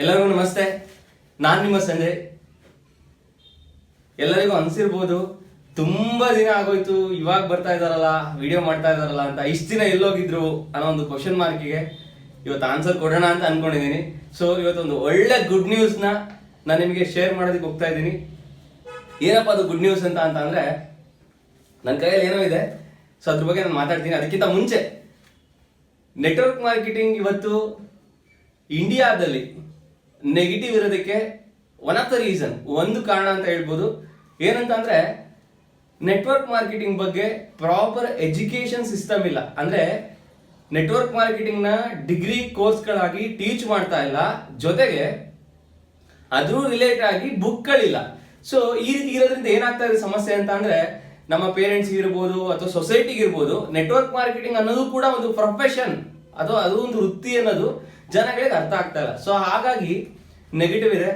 ಎಲ್ಲರಿಗೂ ನಮಸ್ತೆ. ನಾನು ನಿಮ್ಮ ಸಂಜಯ್. ಎಲ್ಲರಿಗೂ ಅನ್ಸಿರ್ಬೋದು, ತುಂಬಾ ದಿನ ಆಗೋಯ್ತು, ಇವಾಗ ಬರ್ತಾ ಇದಾರಲ್ಲ ವಿಡಿಯೋ ಮಾಡ್ತಾ ಇದಾರಲ್ಲ ಅಂತ ಇಷ್ಟು ದಿನ ಎಲ್ಲೋಗಿದ್ರು ಅನ್ನೋ ಒಂದು ಕ್ವಶನ್ ಮಾರ್ಕಿಗೆ ಇವತ್ತು ಆನ್ಸರ್ ಕೊಡೋಣ ಅಂತ ಅನ್ಕೊಂಡಿದ್ದೀನಿ ಸೊ ಇವತ್ತೊಂದು ಒಳ್ಳೆ ಗುಡ್ ನ್ಯೂಸ್ನ ನಾನು ನಿಮಗೆ ಶೇರ್ ಮಾಡೋದಕ್ಕೆ ಹೋಗ್ತಾ ಇದ್ದೀನಿ. ಏನಪ್ಪ ಅದು ಗುಡ್ ನ್ಯೂಸ್ ಅಂತ ಅಂತ ಅಂದ್ರೆ ನನ್ನ ಕೈಯಲ್ಲಿ ಏನೋ ಇದೆ. ಸೊ ಅದ್ರ ಬಗ್ಗೆ ನಾನು ಮಾತಾಡ್ತೀನಿ. ಅದಕ್ಕಿಂತ ಮುಂಚೆ ನೆಟ್ವರ್ಕ್ ಮಾರ್ಕೆಟಿಂಗ್ ಇವತ್ತು ಇಂಡಿಯಾದಲ್ಲಿ ನೆಗೆಟಿವ್ ಇರೋದಕ್ಕೆ ಒನ್ ಆಫ್ ದ ರೀಸನ್ ಒಂದು ಕಾರಣ ಅಂತ ಹೇಳ್ಬೋದು. ಏನಂತ ಅಂದ್ರೆ ನೆಟ್ವರ್ಕ್ ಮಾರ್ಕೆಟಿಂಗ್ ಬಗ್ಗೆ ಪ್ರಾಪರ್ ಎಜುಕೇಶನ್ ಸಿಸ್ಟಮ್ ಇಲ್ಲ. ಅಂದ್ರೆ ನೆಟ್ವರ್ಕ್ ಮಾರ್ಕೆಟಿಂಗ್ನ ಡಿಗ್ರಿ ಕೋರ್ಸ್ಗಳಾಗಿ ಟೀಚ್ ಮಾಡ್ತಾ ಇಲ್ಲ. ಜೊತೆಗೆ ಅದ್ರ ರಿಲೇಟ್ ಆಗಿ ಬುಕ್ಗಳಿಲ್ಲ ಸೊ ಈ ರೀತಿ ಇರೋದ್ರಿಂದ ಏನಾಗ್ತಾ ಇದೆ ಸಮಸ್ಯೆ ಅಂತ ಅಂದ್ರೆ, ನಮ್ಮ ಪೇರೆಂಟ್ಸ್ ಇರ್ಬೋದು ಅಥವಾ ಸೊಸೈಟಿಗೆ ಇರ್ಬೋದು ನೆಟ್ವರ್ಕ್ ಮಾರ್ಕೆಟಿಂಗ್ ಅನ್ನೋದು ಕೂಡ ಒಂದು ಪ್ರೊಫೆಷನ್ ಅಥವಾ ಅದು ಒಂದು ವೃತ್ತಿ ಅನ್ನೋದು ಜನಗಳಿಗೆ ಅರ್ಥ ಆಗ್ತಾ ಇಲ್ಲ. ಸೊ ಹಾಗಾಗಿ ನೆಗೆಟಿವ್ ಇದೆ.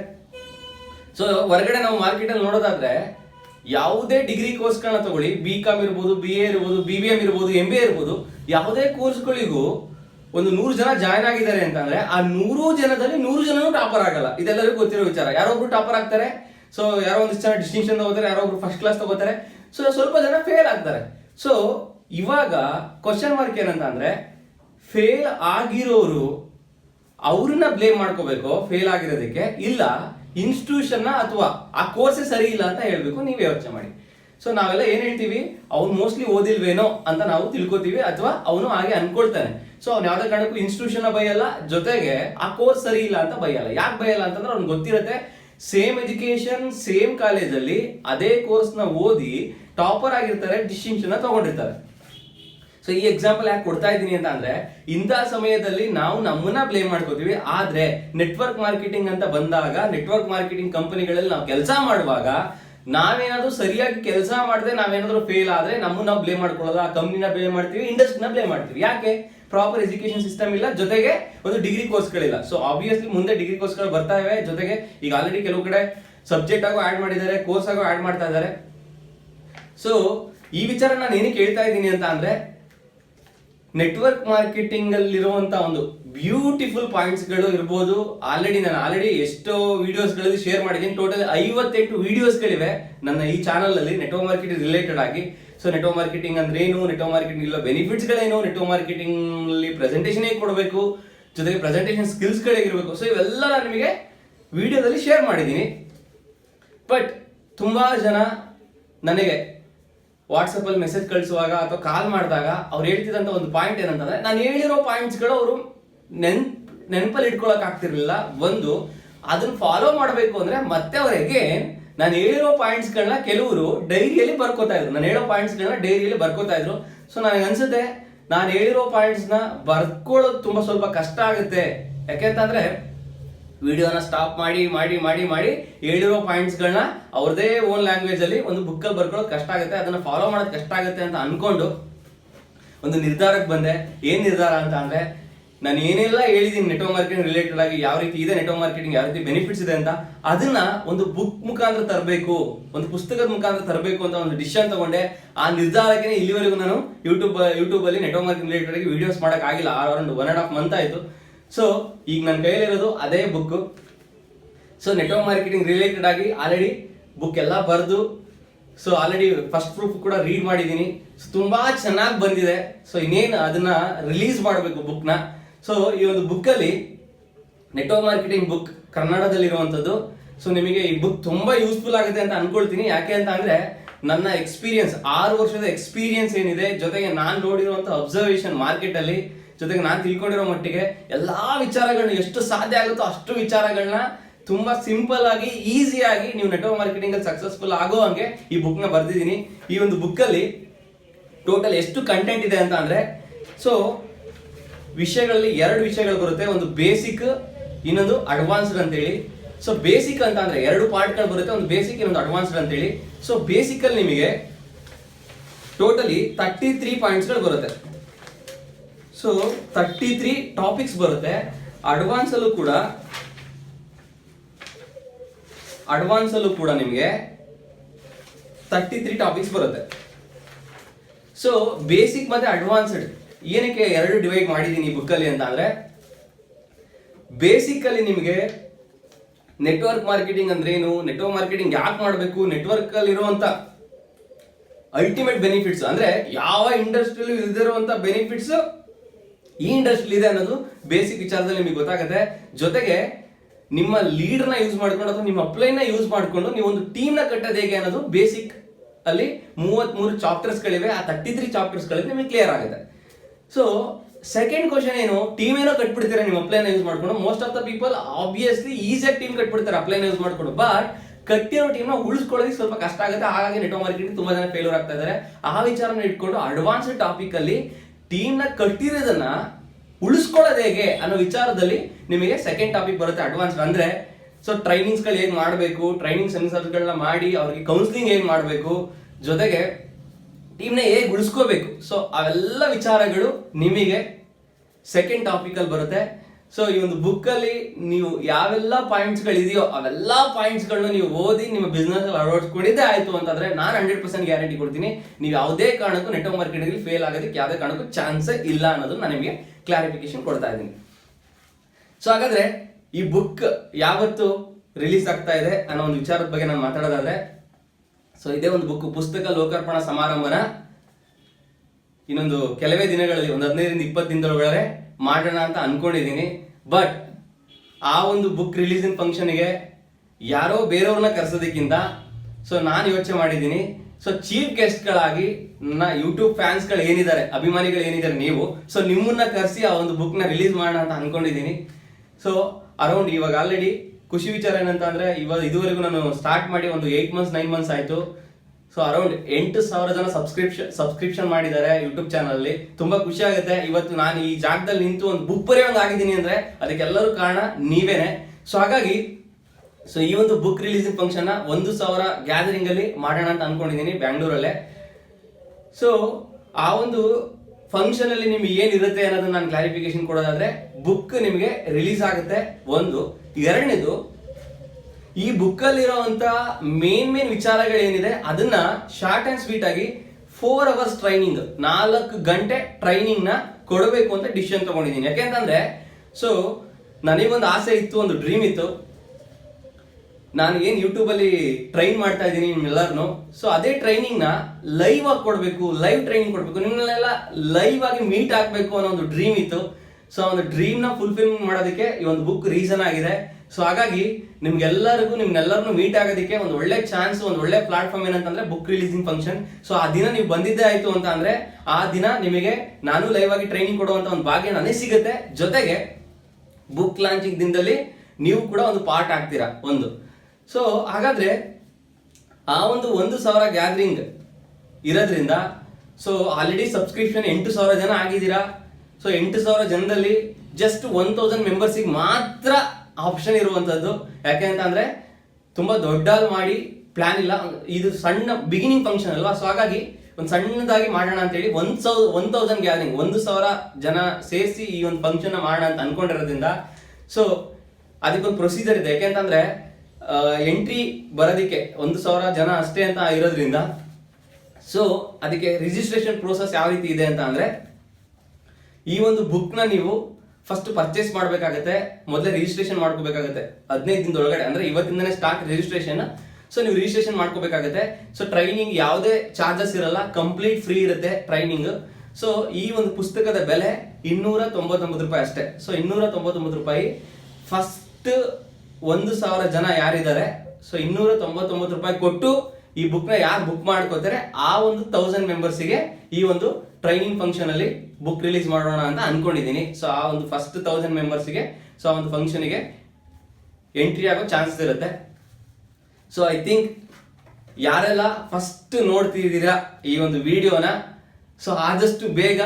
ಸೊ ಹೊರಗಡೆ ನಾವು ಮಾರ್ಕೆಟ್ ಅಲ್ಲಿ ನೋಡೋದಾದ್ರೆ, ಯಾವುದೇ ಡಿಗ್ರಿ ಕೋರ್ಸ್ಗಳನ್ನ ತಗೊಳ್ಳಿ. ಬಿ ಕಾಮ್ ಇರ್ಬೋದು ಬಿ ಎ ಇರ್ಬೋದು ಬಿ ಬಿ ಎಂ ಇರ್ಬೋದು ಎಂ ಬಿ ಎ ಇರ್ಬೋದು, ಯಾವುದೇ ಕೋರ್ಸ್ಗಳಿಗೂ ಒಂದು ನೂರು ಜನ ಜಾಯ್ನ್ ಆಗಿದ್ದಾರೆ ಅಂತಂದ್ರೆ, ಆ ನೂರು ಜನದಲ್ಲಿ ನೂರು ಜನನು ಟಾಪರ್ ಆಗಲ್ಲ. ಇದೆಲ್ಲರಿಗೂ ಗೊತ್ತಿರೋ ವಿಚಾರ. ಯಾರೊಬ್ರು ಟಾಪರ್ ಆಗ್ತಾರೆ ಸೊ ಯಾರೋ ಒಂದಿಷ್ಟು ಜನ ಡಿಸ್ಟಿಂಕ್ಷನ್ ತಗೋತಾರೆ ಯಾರೋ ಒಬ್ರು ಫಸ್ಟ್ ಕ್ಲಾಸ್ ತಗೋತಾರೆ ಸೊ ಸ್ವಲ್ಪ ಜನ ಫೇಲ್ ಆಗ್ತಾರೆ. ಸೊ ಇವಾಗ ಕ್ವಶನ್ ಮಾರ್ಕ್ ಏನಂತ ಅಂದ್ರೆ ಫೇಲ್ ಆಗಿರೋರು ಅವ್ರನ್ನ ಬ್ಲೇಮ್ ಮಾಡ್ಕೋಬೇಕು ಫೇಲ್ ಆಗಿರೋದಕ್ಕೆ, ಇಲ್ಲ ಇನ್ಸ್ಟಿಟ್ಯೂಷನ್ ಅಥವಾ ಆ ಕೋರ್ಸೇ ಸರಿ ಇಲ್ಲ ಅಂತ ಹೇಳ್ಬೇಕು, ನೀವು ಯೋಚನೆ ಮಾಡಿ. ಸೊ ನಾವೆಲ್ಲ ಏನ್ ಹೇಳ್ತೀವಿ? ಅವ್ನು ಮೋಸ್ಟ್ಲಿ ಓದಿಲ್ವೇನೋ ಅಂತ ನಾವು ತಿಳ್ಕೊತೀವಿ, ಅಥವಾ ಅವನು ಹಾಗೆ ಅನ್ಕೊಳ್ತಾನೆ. ಸೊ ಅವ್ನು ಯಾವ್ದೇ ಕಾರಣಕ್ಕೂ ಇನ್ಸ್ಟಿಟ್ಯೂಷನ್ ಬೈಯಲ್ಲ, ಜೊತೆಗೆ ಆ ಕೋರ್ಸ್ ಸರಿ ಇಲ್ಲ ಅಂತ ಬೈಯಲ್ಲ. ಯಾಕೆ ಬೈಯಲ್ಲ ಅಂತಂದ್ರೆ ಅವ್ನಿಗೆ ಗೊತ್ತಿರುತ್ತೆ ಸೇಮ್ ಎಜುಕೇಶನ್ ಸೇಮ್ ಕಾಲೇಜಲ್ಲಿ ಅದೇ ಕೋರ್ಸ್ನ ಓದಿ ಟಾಪರ್ ಆಗಿರ್ತಾರೆ ಡಿಸ್ಟಿಂಕ್ಷನ್ ತಗೊಂಡಿರ್ತಾರೆ. ಸೊ ಈ ಎಕ್ಸಾಂಪಲ್ ಯಾಕೆ ಕೊಡ್ತಾ ಇದ್ದೀನಿ ಅಂತ ಅಂದ್ರೆ, ಇಂಥ ಸಮಯದಲ್ಲಿ ನಾವು ನಮ್ಮನ್ನ ಬ್ಲೇಮ್ ಮಾಡ್ಕೋತೀವಿ. ಆದ್ರೆ ನೆಟ್ವರ್ಕ್ ಮಾರ್ಕೆಟಿಂಗ್ ಅಂತ ಬಂದಾಗ ನೆಟ್ವರ್ಕ್ ಮಾರ್ಕೆಟಿಂಗ್ ಕಂಪನಿಗಳಲ್ಲಿ ನಾವು ಕೆಲಸ ಮಾಡುವಾಗ, ನಾವೇನಾದ್ರೂ ಸರಿಯಾಗಿ ಕೆಲಸ ಮಾಡದೆ ನಾವೇನಾದ್ರೂ ಫೇಲ್ ಆದ್ರೆ ನಮ್ಮನ್ನ ಬ್ಲೇಮ್ ಮಾಡ್ಕೊಳ್ಳೋದು. ಆ ಕಂಪ್ನಿನ ಬ್ಲೇಮ್ ಮಾಡ್ತೀವಿ ಇಂಡಸ್ಟ್ರಿನ ಬ್ಲೇಮ್ ಮಾಡ್ತೀವಿ. ಯಾಕೆ? ಪ್ರಾಪರ್ ಎಜುಕೇಶನ್ ಸಿಸ್ಟಮ್ ಇಲ್ಲ. ಜೊತೆಗೆ ಒಂದು ಡಿಗ್ರಿ ಕೋರ್ಸ್ಗಳಿಲ್ಲ ಸೊ ಆಬ್ವಿಯಸ್ಲಿ ಮುಂದೆ ಡಿಗ್ರಿ ಕೋರ್ಸ್ಗಳು ಬರ್ತಾ ಇವೆ. ಜೊತೆಗೆ ಈಗ ಆಲ್ರೆಡಿ ಕೆಲವು ಕಡೆ ಸಬ್ಜೆಕ್ಟ್ ಆಗೋ ಆಡ್ ಮಾಡಿದ್ದಾರೆ ಕೋರ್ಸ್ ಆಗೋ ಆಡ್ ಮಾಡ್ತಾ ಇದ್ದಾರೆ. ಸೊ ಈ ವಿಚಾರ ನಾನು ಏನಕ್ಕೆ ಹೇಳ್ತಾ ಇದ್ದೀನಿ ಅಂತ ಅಂದ್ರೆ ನೆಟ್ವರ್ಕ್ ಮಾರ್ಕೆಟಿಂಗ್ ಅಲ್ಲಿರುವಂತ ಒಂದು ಬ್ಯೂಟಿಫುಲ್ ಪಾಯಿಂಟ್ಸ್ಗಳು ಇರ್ಬೋದು. ಆಲ್ರೆಡಿ ನಾನು ಆಲ್ರೆಡಿ ಎಷ್ಟೋ ವಿಡಿಯೋಸ್ಗಳಲ್ಲಿ ಶೇರ್ ಮಾಡಿದ್ದೀನಿ. ಟೋಟಲ್ ಐವತ್ತೆಂಟು ವಿಡಿಯೋಸ್ ಗಳಿವೆ ನನ್ನ ಈ ಚಾನಲ್ ಅಲ್ಲಿ ನೆಟ್ವರ್ಕ್ ಮಾರ್ಕೆಟಿಂಗ್ ರಿಲೇಟೆಡ್ ಆಗಿ. ಸೊ ನೆಟ್ವರ್ಕ್ ಮಾರ್ಕೆಟಿಂಗ್ ಅಂದ್ರೆ ಏನು? ನೆಟ್ವರ್ಕ್ ಮಾರ್ಕೆಟಿಂಗ್ ಇಲ್ಲ ಬೆನಿಫಿಟ್ಸ್ ಗಳೇನು? ನೆಟ್ವರ್ಕ್ ಮಾರ್ಕೆಟಿಂಗ್ ಅಲ್ಲಿ ಪ್ರೆಸೆಂಟೇಷನ್ ಹೇಗೆ ಕೊಡಬೇಕು? ಜೊತೆಗೆ ಪ್ರೆಸೆಂಟೇಷನ್ ಸ್ಕಿಲ್ಸ್ ಇರಬೇಕು? ಸೊ ಇವೆಲ್ಲ ನಾನು ನಿಮಗೆ ವಿಡಿಯೋದಲ್ಲಿ ಶೇರ್ ಮಾಡಿದ್ದೀನಿ. ಬಟ್ ತುಂಬಾ ಜನ ನನಗೆ ವಾಟ್ಸಪ್ ಅಲ್ಲಿ ಮೆಸೇಜ್ ಕಳಿಸುವಾಗ ಅಥವಾ ಕಾಲ್ ಮಾಡಿದಾಗ ಅವ್ರು ಹೇಳ್ತಿದ್ದಂತ ಒಂದು ಪಾಯಿಂಟ್ ಏನಂತಂದ್ರೆ, ನಾನು ಹೇಳಿರೋ ಪಾಯಿಂಟ್ಸ್ಗಳು ಅವರು ನೆನ್, ನೆನಪಲ್ಲಿ ಇಟ್ಕೊಳಕ್ ಆಗ್ತಿರ್ಲಿಲ್ಲ. ಒಂದು, ಅದನ್ನ ಫಾಲೋ ಮಾಡಬೇಕು ಅಂದ್ರೆ ಮತ್ತೆ ಅವರಿಗೆ ನಾನು ಹೇಳಿರೋ ಪಾಯಿಂಟ್ಸ್ಗಳನ್ನ ಕೆಲವರು ಡೈರಿಯಲ್ಲಿ ಬರ್ಕೋತಾ ಇದ್ರು. ನಾನು ಹೇಳೋ ಪಾಯಿಂಟ್ಸ್ಗಳನ್ನ ಡೈರಿಯಲ್ಲಿ ಬರ್ಕೋತಾ ಇದ್ರು. ಸೊ ನನಗೆ ಅನ್ಸುತ್ತೆ, ನಾನು ಹೇಳಿರೋ ಪಾಯಿಂಟ್ಸ್ನ ಬರ್ಕೊಳ್ಳೋದು ತುಂಬಾ ಸ್ವಲ್ಪ ಕಷ್ಟ ಆಗುತ್ತೆ. ಯಾಕೆಂತಂದ್ರೆ ವಿಡಿಯೋನ ಸ್ಟಾಪ್ ಮಾಡಿ ಮಾಡಿ ಮಾಡಿ ಮಾಡಿ ಹೇಳಿರೋ ಪಾಯಿಂಟ್ಸ್ಗಳನ್ನ ಅವ್ರದೇ ಓನ್ ಲ್ಯಾಂಗ್ವೇಜ್ ಅಲ್ಲಿ ಒಂದು ಬುಕ್ಕಲ್ಲಿ ಬರ್ಕೊಳ್ಳೋದು ಕಷ್ಟ ಆಗುತ್ತೆ. ಅದನ್ನ ಫಾಲೋ ಮಾಡೋದು ಕಷ್ಟ ಆಗುತ್ತೆ ಅಂತ ಅನ್ಕೊಂಡು ಒಂದು ನಿರ್ಧಾರಕ್ಕೆ ಬಂದೆ. ಏನ್ ನಿರ್ಧಾರ ಅಂತ ಅಂದ್ರೆ, ನಾನು ಏನೆಲ್ಲ ಹೇಳಿದೀನಿ ನೆಟ್ವರ್ಕ್ ಮಾರ್ಕೆಟಿಂಗ್ ರಿಲೇಟೆಡ್ ಆಗಿ, ಯಾವ ರೀತಿ ಇದೆ ನೆಟ್ವರ್ಕ್ ಮಾರ್ಕೆಟಿಂಗ್ ಯಾವ ರೀತಿ ಬೆನಿಫಿಟ್ಸ್ ಇದೆ ಅಂತ, ಅದನ್ನ ಒಂದು ಬುಕ್ ಮುಖಾಂತರ ತರಬೇಕು, ಒಂದು ಪುಸ್ತಕದ ಮುಖಾಂತರ ತರಬೇಕು ಅಂತ ಒಂದು ಡಿಸಿಷನ್ ತಗೊಂಡೆ. ಆ ನಿರ್ಧಾರಕ್ಕೆ ಇಲ್ಲಿವರೆಗೂ ನಾನು ಯೂಟ್ಯೂಬ್ ಅಲ್ಲಿ ನೆಟ್ವರ್ಕ್ ಮಾರ್ಕೆಟಿಂಗ್ ರಿಲೇಟೆಡ್ ಆಗಿ ವಿಡಿಯೋಸ್ ಮಾಡಕ್ ಆಗಿಲ್ಲ ಒಂದು ಒನ್ ಅಂಡ್ ಹಾಫ್ ಮಂತ್ ಆಯ್ತು. ಸೊ ಈಗ ನನ್ನ ಕೈಯಲ್ಲಿರೋದು ಅದೇ book so network marketing related ಆಗಿ ಆಲ್ರೆಡಿ ಬುಕ್ ಎಲ್ಲ ಬರೆದು ಸೊ ಆಲ್ರೆಡಿ ಫಸ್ಟ್ ಪ್ರೂಫ್ ಕೂಡ ರೀಡ್ ಮಾಡಿದ್ದೀನಿ ಸೊ ತುಂಬಾ ಚೆನ್ನಾಗಿ ಬಂದಿದೆ. ಸೊ ಇನ್ನೇನು ಅದನ್ನ ರಿಲೀಸ್ ಮಾಡಬೇಕು ಬುಕ್ನ ಸೊ ಈ ಒಂದು ಬುಕ್ಕಲ್ಲಿ ನೆಟ್ವರ್ಕ್ ಮಾರ್ಕೆಟಿಂಗ್ ಬುಕ್ ಕನ್ನಡದಲ್ಲಿರುವಂಥದ್ದು ಸೊ ನಿಮಗೆ ಈ ಬುಕ್ ತುಂಬಾ ಯೂಸ್ಫುಲ್ ಆಗುತ್ತೆ ಅಂತ ಅನ್ಕೊಳ್ತೀನಿ. ಯಾಕೆ ಅಂತ ಅಂದ್ರೆ, ನನ್ನ ಎಕ್ಸ್ಪೀರಿಯನ್ಸ್ ಆರು ವರ್ಷದ ಎಕ್ಸ್ಪೀರಿಯನ್ಸ್ ಏನಿದೆ, ಜೊತೆಗೆ ನಾನು ನೋಡಿರುವಂತ ಅಬ್ಸರ್ವೇಷನ್ ಮಾರ್ಕೆಟ್ ಅಲ್ಲಿ. ಜೊತೆಗೆ ನಾನು ತಿಳ್ಕೊಂಡಿರೋ ಮಟ್ಟಿಗೆ ಎಲ್ಲಾ ವಿಚಾರಗಳನ್ನ ಎಷ್ಟು ಸಾಧ್ಯ ಆಗುತ್ತೋ ಅಷ್ಟು ವಿಚಾರಗಳನ್ನ ತುಂಬಾ ಸಿಂಪಲ್ ಆಗಿ ಈಸಿಯಾಗಿ ನೀವು ನೆಟ್ವರ್ಕ್ ಮಾರ್ಕೆಟಿಂಗ್ ಅಲ್ಲಿ ಸಕ್ಸಸ್ಫುಲ್ ಆಗೋ ಹಂಗೆ ಈ ಬುಕ್ನ ಬರ್ದಿದ್ದೀನಿ. ಈ ಒಂದು ಬುಕ್ ಅಲ್ಲಿ ಟೋಟಲ್ ಎಷ್ಟು ಕಂಟೆಂಟ್ ಇದೆ ಅಂತ ಅಂದ್ರೆ ಸೊ ವಿಷಯಗಳಲ್ಲಿ ಎರಡು ವಿಷಯಗಳು ಬರುತ್ತೆ. ಒಂದು ಬೇಸಿಕ್ ಇನ್ನೊಂದು ಅಡ್ವಾನ್ಸ್ಡ್ ಅಂತೇಳಿ. ಸೊ ಬೇಸಿಕ್ ಅಂತ ಅಂದ್ರೆ ಎರಡು ಪಾರ್ಟ್ಗಳು ಬರುತ್ತೆ. ಒಂದು ಬೇಸಿಕ್ ಇನ್ನೊಂದು ಅಡ್ವಾನ್ಸ್ಡ್ ಅಂತೇಳಿ. ಸೊ ಬೇಸಿಕ್ ಅಲ್ಲಿ ನಿಮಗೆ ಟೋಟಲಿ ತರ್ಟಿ ತ್ರೀ ಪಾಯಿಂಟ್ಸ್ಗಳು ಬರುತ್ತೆ. ಸೊ ತರ್ಟಿ ತ್ರೀ ಟಾಪಿಕ್ಸ್ ಬರುತ್ತೆ. ಅಡ್ವಾನ್ಸ್ ಅಲ್ಲೂ ಕೂಡ ಅಡ್ವಾನ್ಸ್ ಅಲ್ಲೂ ಕೂಡ ನಿಮಗೆ ತರ್ಟಿ ತ್ರೀ ಟಾಪಿಕ್ಸ್ ಬರುತ್ತೆ. ಸೊ ಬೇಸಿಕ್ ಮತ್ತೆ ಅಡ್ವಾನ್ಸ್ಡ್ ಏನಕ್ಕೆ ಎರಡು ಡಿವೈಡ್ ಮಾಡಿದ್ದೀನಿ ಈ ಬುಕ್ಕಲ್ಲಿ ಅಂತ ಅಂದ್ರೆ ಬೇಸಿಕ್ ಅಲ್ಲಿ ನಿಮಗೆ ನೆಟ್ವರ್ಕ್ ಮಾರ್ಕೆಟಿಂಗ್ ಅಂದ್ರೆ ಏನು? ನೆಟ್ವರ್ಕ್ ಮಾರ್ಕೆಟಿಂಗ್ ಯಾಕೆ ಮಾಡಬೇಕು? ನೆಟ್ವರ್ಕ್ ಅಲ್ಲಿ ಇರುವಂತ ಅಲ್ಟಿಮೇಟ್ ಬೆನಿಫಿಟ್ಸ್ ಅಂದ್ರೆ ಯಾವ ಇಂಡಸ್ಟ್ರಿಯಲ್ಲೂ ಇಲ್ದಿರುವಂತ ಬೆನಿಫಿಟ್ಸ್ ಈ ಇಂಡಸ್ಟ್ರಿ ಇದೆ ಅನ್ನೋದು ಬೇಸಿಕ್ ವಿಚಾರದಲ್ಲಿ ನಿಮಗೆ ಗೊತ್ತಾಗುತ್ತೆ. ಜೊತೆಗೆ ನಿಮ್ಮ ಲೀಡರ್ನ ಯೂಸ್ ಮಾಡ್ಕೊಂಡು ಅಥವಾ ನಿಮ್ಮ ಅಪ್ಲೈನ ಯೂಸ್ ಮಾಡ್ಕೊಂಡು ನೀವು ಒಂದು ಟೀಮ್ನ ಕಟ್ಟೋದು ಹೇಗೆ ಅನ್ನೋದು ಬೇಸಿಕ್ ಅಲ್ಲಿ ಮೂವತ್ತ್ ಮೂರು ಚಾಪ್ಟರ್ಸ್ ಗಳಿವೆ. ಆ ತರ್ಟಿ ತ್ರೀ ಚಾಪ್ಟರ್ಸ್ ಗಳಿಗೆ ನಿಮಗೆ ಕ್ಲಿಯರ್ ಆಗುತ್ತೆ. ಸೊ ಸೆಕೆಂಡ್ ಕ್ವಶನ್ ಏನು? ಟೀಮ್ ಏನೋ ಕಟ್ಬಿಡ್ತೀರಾ ನಿಮ್ಮ ಅಪ್ಲೈನ ಯೂಸ್ ಮಾಡ್ಕೊಂಡು? Most of the people obviously ಈಸಿಯಾಗಿ ಟೀಮ್ ಕಟ್ಬಿಡ್ತಾರೆ ಅಪ್ಲೈನ ಯೂಸ್ ಮಾಡ್ಕೊಂಡು. ಬಟ್ ಕಟ್ಟಿರೋ ಟೀಮ್ನ ಉಳಿಸ್ಕೊಳ್ಳೋದಕ್ಕೆ ಸ್ವಲ್ಪ ಕಷ್ಟ ಆಗುತ್ತೆ. ಹಾಗಾಗಿ ನೆಟ್ವರ್ಕ್ ಮಾರ್ಕೆಟಿಂಗ್ ತುಂಬಾ ಜನ ಫೇಲ್ಯೂರ್ ಆಗ್ತಾ ಇದ್ದಾರೆ ಆ ವಿಚಾರನ ಇಟ್ಕೊಂಡು ಅಡ್ವಾನ್ಸ್ ಟಾಪಿಕ್ ಅಲ್ಲಿ ಟೀಮ್ನ ಕಟ್ಟಿರೋದನ್ನ ಉಳಿಸ್ಕೊಳ್ಳೋದು ಹೇಗೆ ಅನ್ನೋ ವಿಚಾರದಲ್ಲಿ ನಿಮಗೆ ಸೆಕೆಂಡ್ ಟಾಪಿಕ್ ಬರುತ್ತೆ ಅಡ್ವಾನ್ಸ್ ಅಂದ್ರೆ ಸೊ ಟ್ರೈನಿಂಗ್ಸ್ಗಳು ಹೇಗೆ ಮಾಡಬೇಕು ಟ್ರೈನಿಂಗ್ ಸೆಮಿನಾರ್ಗಳನ್ನ ಮಾಡಿ, ಅವ್ರಿಗೆ ಕೌನ್ಸಿಲಿಂಗ್ ಹೇಗೆ ಮಾಡಬೇಕು, ಜೊತೆಗೆ ಟೀಮ್ನ ಹೇಗೆ ಉಳಿಸ್ಕೋಬೇಕು. ಸೊ ಅವೆಲ್ಲ ವಿಚಾರಗಳು ನಿಮಗೆ ಸೆಕೆಂಡ್ ಟಾಪಿಕಲ್ಲಿ ಬರುತ್ತೆ. ಸೊ ಈ ಒಂದು ಬುಕ್ ಅಲ್ಲಿ ನೀವು ಯಾವೆಲ್ಲ ಪಾಯಿಂಟ್ಸ್ ಇದೆಯೋ ಅವೆಲ್ಲ ಪಾಯಿಂಟ್ಸ್ ಗಳನ್ನ ನೀವು ಓದಿ ನಿಮ್ಮ ಬಿಸ್ನೆಸ್ ಅಲ್ಲಿ ಅಳವಡಿಸ್ಕೊಂಡಿದ್ದೇ ಆಯ್ತು ಅಂತಂದ್ರೆ ನಾನು ಹಂಡ್ರೆಡ್ ಪರ್ಸೆಂಟ್ ಗ್ಯಾರಂಟಿ ಕೊಡ್ತೀನಿ. ನೀವು ಯಾವುದೇ ಕಾರಣಕ್ಕೂ ನೆಟ್ವರ್ಕ್ ಮಾರ್ಕೆಟಿಂಗ್ ಫೇಲ್ ಆಗೋದಕ್ಕೆ ಯಾವುದೇ ಕಾರಣಕ್ಕೂ ಚಾನ್ಸ್ ಇಲ್ಲ ಅನ್ನೋದು ನಾನು ನಿಮಗೆ ಕ್ಲಾರಿಫಿಕೇಶನ್ ಕೊಡ್ತಾ ಇದ್ದೀನಿ. ಸೊ ಹಾಗಾದ್ರೆ ಈ ಬುಕ್ ಯಾವತ್ತು ರಿಲೀಸ್ ಆಗ್ತಾ ಇದೆ ಅನ್ನೋ ಒಂದು ವಿಚಾರದ ಬಗ್ಗೆ ನಾನು ಮಾತಾಡೋದಾದ್ರೆ ಸೊ ಇದೇ ಒಂದು ಬುಕ್ ಪುಸ್ತಕ ಲೋಕಾರ್ಪಣಾ ಸಮಾರಂಭನ ಇನ್ನೊಂದು ಕೆಲವೇ ದಿನಗಳಲ್ಲಿ, ಒಂದು ಹದಿನೈದರಿಂದ ಇಪ್ಪತ್ತು ದಿನದೊಳಗಡೆ ಮಾಡೋಣ ಅಂತ ಅನ್ಕೊಂಡಿದ್ದೀನಿ. ಬಟ್ ಆ ಒಂದು ಬುಕ್ ರಿಲೀಸಿನ ಫಂಕ್ಷನ್ಗೆ ಯಾರೋ ಬೇರೆಯವ್ರನ್ನ ಕರೆಸೋದಕ್ಕಿಂತ ಸೊ ನಾನು ಯೋಚನೆ ಮಾಡಿದ್ದೀನಿ. ಸೊ ಚೀಫ್ ಗೆಸ್ಟ್ಗಳಾಗಿ ನನ್ನ ಯೂಟ್ಯೂಬ್ ಫ್ಯಾನ್ಸ್ಗಳು ಏನಿದ್ದಾರೆ, ಅಭಿಮಾನಿಗಳು ಏನಿದ್ದಾರೆ ನೀವು ಸೊ ನಿಮ್ಮನ್ನ ಕರೆಸಿ ಆ ಒಂದು ಬುಕ್ನ ರಿಲೀಸ್ ಮಾಡೋಣ ಅಂತ ಅನ್ಕೊಂಡಿದ್ದೀನಿ. ಸೊ ಅರೌಂಡ್ ಇವಾಗ ಆಲ್ರೆಡಿ ಖುಷಿ ವಿಚಾರ ಏನಂತ ಅಂದ್ರೆ ಇವಾಗ ಇದುವರೆಗೂ ನಾನು ಸ್ಟಾರ್ಟ್ ಮಾಡಿ ಒಂದು ಏಟ್ ಮಂತ್ಸ್ ನೈನ್ ಮಂತ್ಸ್ ಆಯ್ತು. ಸೊ ಅರೌಂಡ್ ಎಂಟು ಸಾವಿರ ಜನ ಸಬ್ಸ್ಕ್ರಿಪ್ಷನ್ ಸಬ್ಸ್ಕ್ರಿಪ್ಷನ್ ಮಾಡಿದ್ದಾರೆ ಯೂಟ್ಯೂಬ್ ಚಾನಲ್ ಅಲ್ಲಿ. ತುಂಬಾ ಖುಷಿ ಆಗುತ್ತೆ. ಇವತ್ತು ನಾನು ಈ ಜಾಗದಲ್ಲಿ ನಿಂತು ಒಂದು ಬುಕ್ ಬರೆಯೋಂಗ್ ಆಗಿದ್ದೀನಿ ಅಂದ್ರೆ ಅದಕ್ಕೆಲ್ಲರೂ ಕಾರಣ ನೀವೇನೆ. ಸೊ ಹಾಗಾಗಿ ಸೊ ಈ ಒಂದು ಬುಕ್ ರಿಲೀಸಿಂಗ್ ಫಂಕ್ಷನ್ ಒಂದು ಸಾವಿರ ಗ್ಯಾದರಿಂಗ್ ಅಲ್ಲಿ ಮಾಡೋಣ ಅಂತ ಅನ್ಕೊಂಡಿದ್ದೀನಿ ಬ್ಯಾಂಗ್ಳೂರಲ್ಲೇ. ಸೊ ಆ ಒಂದು ಫಂಕ್ಷನ್ ಅಲ್ಲಿ ನಿಮ್ಗೆ ಏನಿರುತ್ತೆ ಅನ್ನೋದನ್ನ ನಾನು ಕ್ಲಾರಿಫಿಕೇಶನ್ ಕೊಡೋದಾದ್ರೆ ಬುಕ್ ನಿಮಗೆ ರಿಲೀಸ್ ಆಗುತ್ತೆ. ಒಂದು. ಎರಡನೇದು ಈ ಬುಕ್ ಅಲ್ಲಿರುವಂತ ಮೇನ್ ಮೇನ್ ವಿಚಾರಗಳೇನಿದೆ, ಅದನ್ನ ಶಾರ್ಟ್ ಅಂಡ್ ಸ್ವೀಟ್ ಆಗಿ ಫೋರ್ ಅವರ್ಸ್ ಟ್ರೈನಿಂಗ್ ನಾಲ್ಕು ಗಂಟೆ ಟ್ರೈನಿಂಗ್ನ ಕೊಡಬೇಕು ಅಂತ ಡಿಸಿಷನ್ ತಗೊಂಡಿದ್ದೀನಿ. ಯಾಕೆಂತಂದ್ರೆ ಸೊ ನನಗೊಂದು ಆಸೆ ಇತ್ತು, ಒಂದು ಡ್ರೀಮ್ ಇತ್ತು. ನಾನು ಏನು ಯೂಟ್ಯೂಬ್ ಅಲ್ಲಿ ಟ್ರೈನ್ ಮಾಡ್ತಾ ಇದ್ದೀನಿ ನಿಮ್ಮೆಲ್ಲರನ್ನು ಸೊ ಅದೇ ಟ್ರೈನಿಂಗ್ನ ಲೈವ್ ಆಗಿ ಕೊಡಬೇಕು ಲೈವ್ ಟ್ರೈನಿಂಗ್ ಕೊಡಬೇಕು. ನಿಮ್ಮನ್ನೆಲ್ಲ ಲೈವ್ ಆಗಿ ಮೀಟ್ ಆಗ್ಬೇಕು ಅನ್ನೋ ಒಂದು ಡ್ರೀಮ್ ಇತ್ತು. ಸೊ ಆ ಒಂದು ಡ್ರೀಮ್ನ ಫುಲ್ಫಿಲ್ ಮಾಡೋದಕ್ಕೆ ಈ ಒಂದು ಬುಕ್ ರೀಸನ್ ಆಗಿದೆ. ಸೊ ಹಾಗಾಗಿ ನಿಮ್ಗೆಲ್ಲರಿಗೂ, ನಿಮ್ನೆಲ್ಲರನ್ನು ಮೀಟ್ ಆಗೋದಕ್ಕೆ ಒಂದು ಒಳ್ಳೆ ಚಾನ್ಸ್ ಒಂದು ಒಳ್ಳೆ ಪ್ಲಾಟ್ಫಾರ್ಮ್ ಏನಂತಂದ್ರೆ ಬುಕ್ ರಿಲೀಸಿಂಗ್ ಫಂಕ್ಷನ್ ಸೊ ಆ ದಿನ ನೀವು ಬಂದಿದ್ದೇ ಆಯ್ತು ಅಂತ ಅಂದ್ರೆ, ಆ ದಿನ ನಿಮಗೆ ನಾನು ಲೈವ್ ಆಗಿ ಟ್ರೈನಿಂಗ್ ಕೊಡುವಂತ ಒಂದು ಭಾಗ್ಯ ನನಗೆ ಸಿಗುತ್ತೆ. ಜೊತೆಗೆ ಬುಕ್ ಲಾಂಚಿಂಗ್ ದಿನದಲ್ಲಿ ನೀವು ಕೂಡ ಒಂದು ಪಾರ್ಟ್ ಆಗ್ತೀರಾ ಒಂದು. ಸೊ ಹಾಗಾದ್ರೆ ಆ ಒಂದು ಒಂದು ಸಾವಿರ ಗ್ಯಾದರಿಂಗ್ ಇರೋದ್ರಿಂದ ಸೊ ಆಲ್ರೆಡಿ ಸಬ್ಸ್ಕ್ರಿಪ್ಷನ್ ಎಂಟು ಸಾವಿರ ಜನ ಆಗಿದ್ದೀರಾ? ಸೊ ಎಂಟು ಸಾವಿರ ಜನದಲ್ಲಿ ಜಸ್ಟ್ ಒನ್ ತೌಸಂಡ್ ಮೆಂಬರ್ಸಿಗೆ ಮಾತ್ರ ಆಪ್ಷನ್ ಇರುವಂತದ್ದು. ಯಾಕೆ ಅಂತ ಅಂದ್ರೆ ತುಂಬಾ ದೊಡ್ಡದಾಗಿ ಮಾಡಿ ಪ್ಲಾನ್ ಇಲ್ಲ. ಇದು ಸಣ್ಣ ಬಿಗಿನಿಂಗ್ ಫಂಕ್ಷನ್ ಅಲ್ವಾ? ಸೊ ಹಾಗಾಗಿ ಒಂದು ಸಣ್ಣದಾಗಿ ಮಾಡೋಣ ಅಂತ ಹೇಳಿ ಒಂದ್ ಸೌ ಒನ್ ತೌಸಂಡ್ ಗ್ಯಾದರಿಂಗ್ ಒಂದು ಸಾವಿರ ಜನ ಸೇರಿಸಿ ಈ ಒಂದು ಫಂಕ್ಷನ್ ಮಾಡೋಣ ಅಂತ ಅನ್ಕೊಂಡಿರೋದ್ರಿಂದ ಸೊ ಅದಕ್ಕೊಂದು ಪ್ರೊಸೀಜರ್ ಇದೆ. ಯಾಕೆಂತಂದರೆ ಎಂಟ್ರಿ ಬರೋದಕ್ಕೆ ಒಂದು ಸಾವಿರ ಜನ ಅಷ್ಟೇ ಅಂತ ಇರೋದ್ರಿಂದ ಸೊ ಅದಕ್ಕೆ ರಿಜಿಸ್ಟ್ರೇಷನ್ ಪ್ರೋಸೆಸ್ ಯಾವ ರೀತಿ ಇದೆ ಅಂತ ಅಂದರೆ ಈ ಒಂದು ಬುಕ್ನ ನೀವು ಫಸ್ಟ್ ಪರ್ಚೇಸ್ ಮಾಡಬೇಕಾಗತ್ತೆ, ಮೊದಲೇ ರಿಜಿಸ್ಟ್ರೇಷನ್ ಮಾಡ್ಕೋಬೇಕಾಗತ್ತೆ. ಹದಿನೈದು ದಿನದೊಳಗಡೆ, ಅಂದ್ರೆ ಇವತ್ತಿಂದನೇ ಸ್ಟಾಕ್ ರಿಜಿಸ್ಟ್ರೇಷನ್ ಸೊ ನೀವು ರಿಜಿಸ್ಟ್ರೇಷನ್ ಮಾಡ್ಕೋಬೇಕಾಗತ್ತೆ. ಸೊ ಟ್ರೈನಿಂಗ್ ಯಾವುದೇ ಚಾರ್ಜಸ್ ಇರಲ್ಲ ಕಂಪ್ಲೀಟ್ ಫ್ರೀ ಇರುತ್ತೆ ಟ್ರೈನಿಂಗ್ ಸೊ ಈ ಒಂದು ಪುಸ್ತಕದ ಬೆಲೆ ಇನ್ನೂರ ತೊಂಬತ್ತೊಂಬತ್ತು ರೂಪಾಯಿ ಅಷ್ಟೇ. ಸೊ ಇನ್ನೂರ ತೊಂಬತ್ತೊಂಬತ್ತು ರೂಪಾಯಿ. ಫಸ್ಟ್ ಒಂದು ಸಾವಿರ ಜನ ಯಾರಿದ್ದಾರೆ? ಸೊ ಇನ್ನೂರ ತೊಂಬತ್ತೊಂಬತ್ತು ರೂಪಾಯಿ ಕೊಟ್ಟು ಈ ಬುಕ್ನ ಯಾರು ಬುಕ್ ಮಾಡ್ಕೋತಾರೆ? ಆ ಒಂದು ತೌಸಂಡ್ ಮೆಂಬರ್ಸಿಗೆ ಈ ಒಂದು ಟ್ರೈನಿಂಗ್ ಫಂಕ್ಷನ್ ಅಲ್ಲಿ ಬುಕ್ ರಿಲೀಸ್ ಮಾಡೋಣ ಅಂತ ಅನ್ಕೊಂಡಿದ್ದೀನಿ ಸೊ ಆ ಒಂದು ಫಸ್ಟ್ ತೌಸಂಡ್ ಮೆಂಬರ್ಸ್ಗೆ ಸೊ ಆ ಒಂದು ಫಂಕ್ಷನ್ಗೆ ಎಂಟ್ರಿ ಆಗೋ ಚಾನ್ಸಸ್ ಇರುತ್ತೆ. ಸೊ ಐ ಥಿಂಕ್ ಯಾರೆಲ್ಲ ಫಸ್ಟ್ ನೋಡ್ತಿದ್ದೀರಾ ಈ ಒಂದು ವಿಡಿಯೋನ ಸೊ ಆದಷ್ಟು ಬೇಗ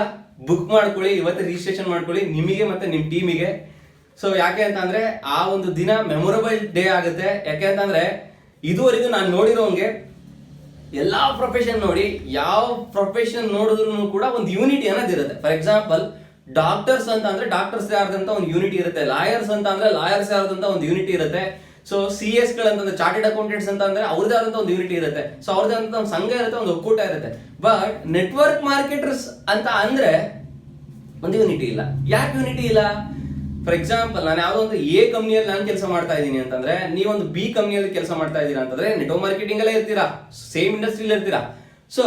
ಬುಕ್ ಮಾಡ್ಕೊಳ್ಳಿ ಇವತ್ತು ರಿಜಿಸ್ಟ್ರೇಷನ್ ಮಾಡ್ಕೊಳ್ಳಿ ನಿಮಗೆ ಮತ್ತೆ ನಿಮ್ಮ ಟೀಮಿಗೆ ಸೊ ಯಾಕೆ ಅಂತ ಅಂದ್ರೆ ಆ ಒಂದು ದಿನ ಮೆಮೊರಬಲ್ ಡೇ ಆಗುತ್ತೆ. ಯಾಕೆ ಅಂತಂದ್ರೆ ಇದುವರೆಗೂ ನಾನು ನೋಡಿರೋಂಗೆ ಎಲ್ಲಾ ಪ್ರೊಫೆಷನ್ ನೋಡಿ, ಯಾವ ಪ್ರೊಫೆಷನ್ ನೋಡಿದ್ರು ಕೂಡ ಒಂದು ಯೂನಿಟಿ ಅನ್ನೋದಿರುತ್ತೆ ಫಾರ್ ಎಕ್ಸಾಂಪಲ್ ಡಾಕ್ಟರ್ಸ್ ಅಂತ ಅಂದ್ರೆ ಡಾಕ್ಟರ್ಸ್ ಯಾರ್ದಂತ ಒಂದು ಯೂನಿಟಿ ಇರುತ್ತೆ. ಲಾಯರ್ಸ್ ಅಂತ ಅಂದ್ರೆ ಲಾಯರ್ಸ್ ಯಾರ್ದಂತ ಒಂದು ಯೂನಿಟಿ ಇರುತ್ತೆ. ಸೊ ಸಿ ಎಸ್ ಗಳಂತಂದ್ರೆ ಚಾರ್ಟೆಡ್ ಅಕೌಂಟೆಂಟ್ಸ್ ಅಂತ ಅಂದ್ರೆ ಅವ್ರದೇ ಆದಂತ ಒಂದು ಯೂನಿಟಿ ಇರುತ್ತೆ. ಸೊ ಅವ್ರದೇ ಆದಂತ ಒಂದು ಸಂಘ ಇರುತ್ತೆ, ಒಂದು ಒಕ್ಕೂಟ ಇರುತ್ತೆ. ಬಟ್ ನೆಟ್ವರ್ಕ್ ಮಾರ್ಕೆಟರ್ಸ್ ಅಂತ ಅಂದ್ರೆ ಒಂದು ಯೂನಿಟಿ ಇಲ್ಲ. ಯಾಕೆ ಯೂನಿಟಿ ಇಲ್ಲ? ಫಾರ್ ಎಕ್ಸಾಂಪಲ್ ನಾನು ಯಾವುದೋ ಒಂದು ಎ ಕಂಪ್ನಿಯಲ್ಲಿ ನಾನು ಕೆಲಸ ಮಾಡ್ತಾ ಇದ್ದೀನಿ ಅಂತಂದ್ರೆ, ನೀವೊಂದು ಬಿ ಕಂಪ್ನಿಯಲ್ಲಿ ಕೆಲಸ ಮಾಡ್ತಾ ಇದ್ದೀರಾ ಅಂತಂದ್ರೆ ನೆಟ್ವರ್ಕ್ ಮಾರ್ಕೆಟಿಂಗ್ ಅಲ್ಲೇ ಇರ್ತೀರಾ. ಸೇಮ್ ಇಂಡಸ್ಟ್ರಿಯಲ್ಲಿ ಇರ್ತೀರಾ. ಸೊ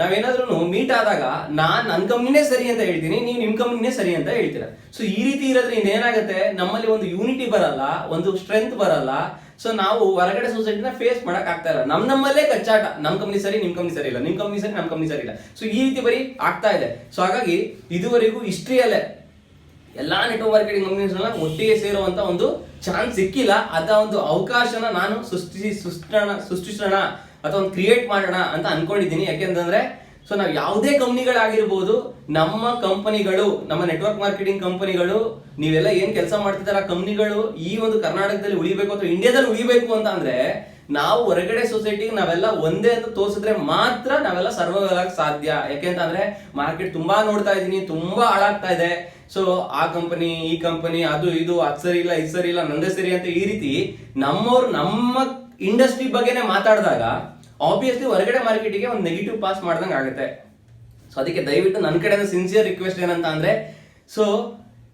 ನಾವೇನಾದ್ರೂ ಮೀಟ್ ಆದಾಗ, ನಾನ್ ನನ್ನ ಕಂಪ್ನಿನೇ ಸರಿ ಅಂತ ಹೇಳ್ತೀನಿ, ನೀವು ನಿಮ್ಮ ಕಂಪ್ನಿನೇ ಸರಿ ಅಂತ ಹೇಳ್ತೀರಾ. ಸೊ ಈ ರೀತಿ ಇರೋದ್ರಿಂದ ಏನಾಗುತ್ತೆ ನಮ್ಮಲ್ಲಿ ಒಂದು ಯೂನಿಟಿ ಬರಲ್ಲ, ಒಂದು ಸ್ಟ್ರೆಂತ್ ಬರಲ್ಲ. ಸೊ ನಾವು ಹೊರಗಡೆ ಸೊಸೈಟಿನ ಫೇಸ್ ಮಾಡಕ್ ಆಗ್ತಾ ಇಲ್ಲ. ನಮ್ ನಮ್ಮಲ್ಲೇ ಕಚ್ಚಾಟ. ನಮ್ ಕಂಪ್ನಿ ಸರಿ, ನಿಮ್ ಕಂಪ್ನಿ ಸರಿ ಇಲ್ಲ. ನಿಮ್ ಕಂಪ್ನಿ ಸರಿ, ನಮ್ ಕಂಪ್ನಿ ಸರಿ ಇಲ್ಲ. ಸೊ ಈ ರೀತಿ ಬರೀ ಆಗ್ತಾ ಇದೆ. ಸೊ ಹಾಗಾಗಿ ಇದುವರೆಗೂ ಹಿಸ್ಟ್ರಿಯಲ್ಲೇ ಎಲ್ಲಾ ನೆಟ್ವರ್ಕ್ ಮಾರ್ಕೆಟಿಂಗ್ ಕಂಪ್ನೀಸ್ ಒಟ್ಟಿಗೆ ಸೇರುವಂತ ಒಂದು ಚಾನ್ಸ್ ಸಿಕ್ಕಿಲ್ಲ. ಅದ ಒಂದು ಅವಕಾಶನ ನಾನು ಸೃಷ್ಟಿಸಿ ಸೃಷ್ಟಣ ಸೃಷ್ಟಿಸೋಣ ಅಥವಾ ಒಂದು ಕ್ರಿಯೇಟ್ ಮಾಡೋಣ ಅಂತ ಅನ್ಕೊಂಡಿದ್ದೀನಿ. ಯಾಕೆಂತಂದ್ರೆ ಸೊ ನಾವು ಯಾವುದೇ ಕಂಪ್ನಿಗಳಾಗಿರ್ಬೋದು ನಮ್ಮ ಕಂಪನಿಗಳು ನಮ್ಮ ನೆಟ್ವರ್ಕ್ ಮಾರ್ಕೆಟಿಂಗ್ ಕಂಪನಿಗಳು ನೀವೆಲ್ಲ ಏನ್ ಕೆಲಸ ಮಾಡ್ತಿದಾರ ಕಂಪ್ನಿಗಳು ಈ ಒಂದು ಕರ್ನಾಟಕದಲ್ಲಿ ಉಳಿಬೇಕು ಅಥವಾ ಇಂಡಿಯಾದಲ್ಲಿ ಉಳಿಬೇಕು ಅಂತ ಅಂದ್ರೆ ನಾವು ಹೊರಗಡೆ ಸೊಸೈಟಿಗೆ ನಾವೆಲ್ಲ ಒಂದೇ ಅಂತ ತೋರಿಸಿದ್ರೆ ಮಾತ್ರ ನಾವೆಲ್ಲ ಸರ್ವೈವಲ್ ಸಾಧ್ಯ. ಸಾಧ್ಯ ಯಾಕೆಂತಂದ್ರೆ ಮಾರ್ಕೆಟ್ ತುಂಬಾ ನೋಡ್ತಾ ಇದೀನಿ ತುಂಬಾ ಹಾಳಾಗ್ತಾ ಇದೆ. ಸೊ ಆ ಕಂಪನಿ ಈ ಕಂಪನಿ ಅದು ಇದು, ಅದು ಸರಿ ಇಲ್ಲ, ಇದು ಸರಿ ಇಲ್ಲ, ನಂದೇ ಸರಿ ಅಂತ ಈ ರೀತಿ ನಮ್ಮವ್ರು ನಮ್ಮ ಇಂಡಸ್ಟ್ರಿ ಬಗ್ಗೆನೇ ಮಾತಾಡಿದಾಗ ಆಬ್ವಿಯಸ್ಲಿ ಹೊರಗಡೆ ಮಾರ್ಕೆಟಿಗೆ ಒಂದು ನೆಗೆಟಿವ್ ಪಾಸ್ ಮಾಡ್ದಂಗೆ ಆಗುತ್ತೆ. ಸೊ ಅದಕ್ಕೆ ದಯವಿಟ್ಟು ನನ್ನ ಕಡೆಯಿಂದ ಸಿನ್ಸಿಯರ್ ರಿಕ್ವೆಸ್ಟ್ ಏನಂತ ಅಂದ್ರೆ ಸೊ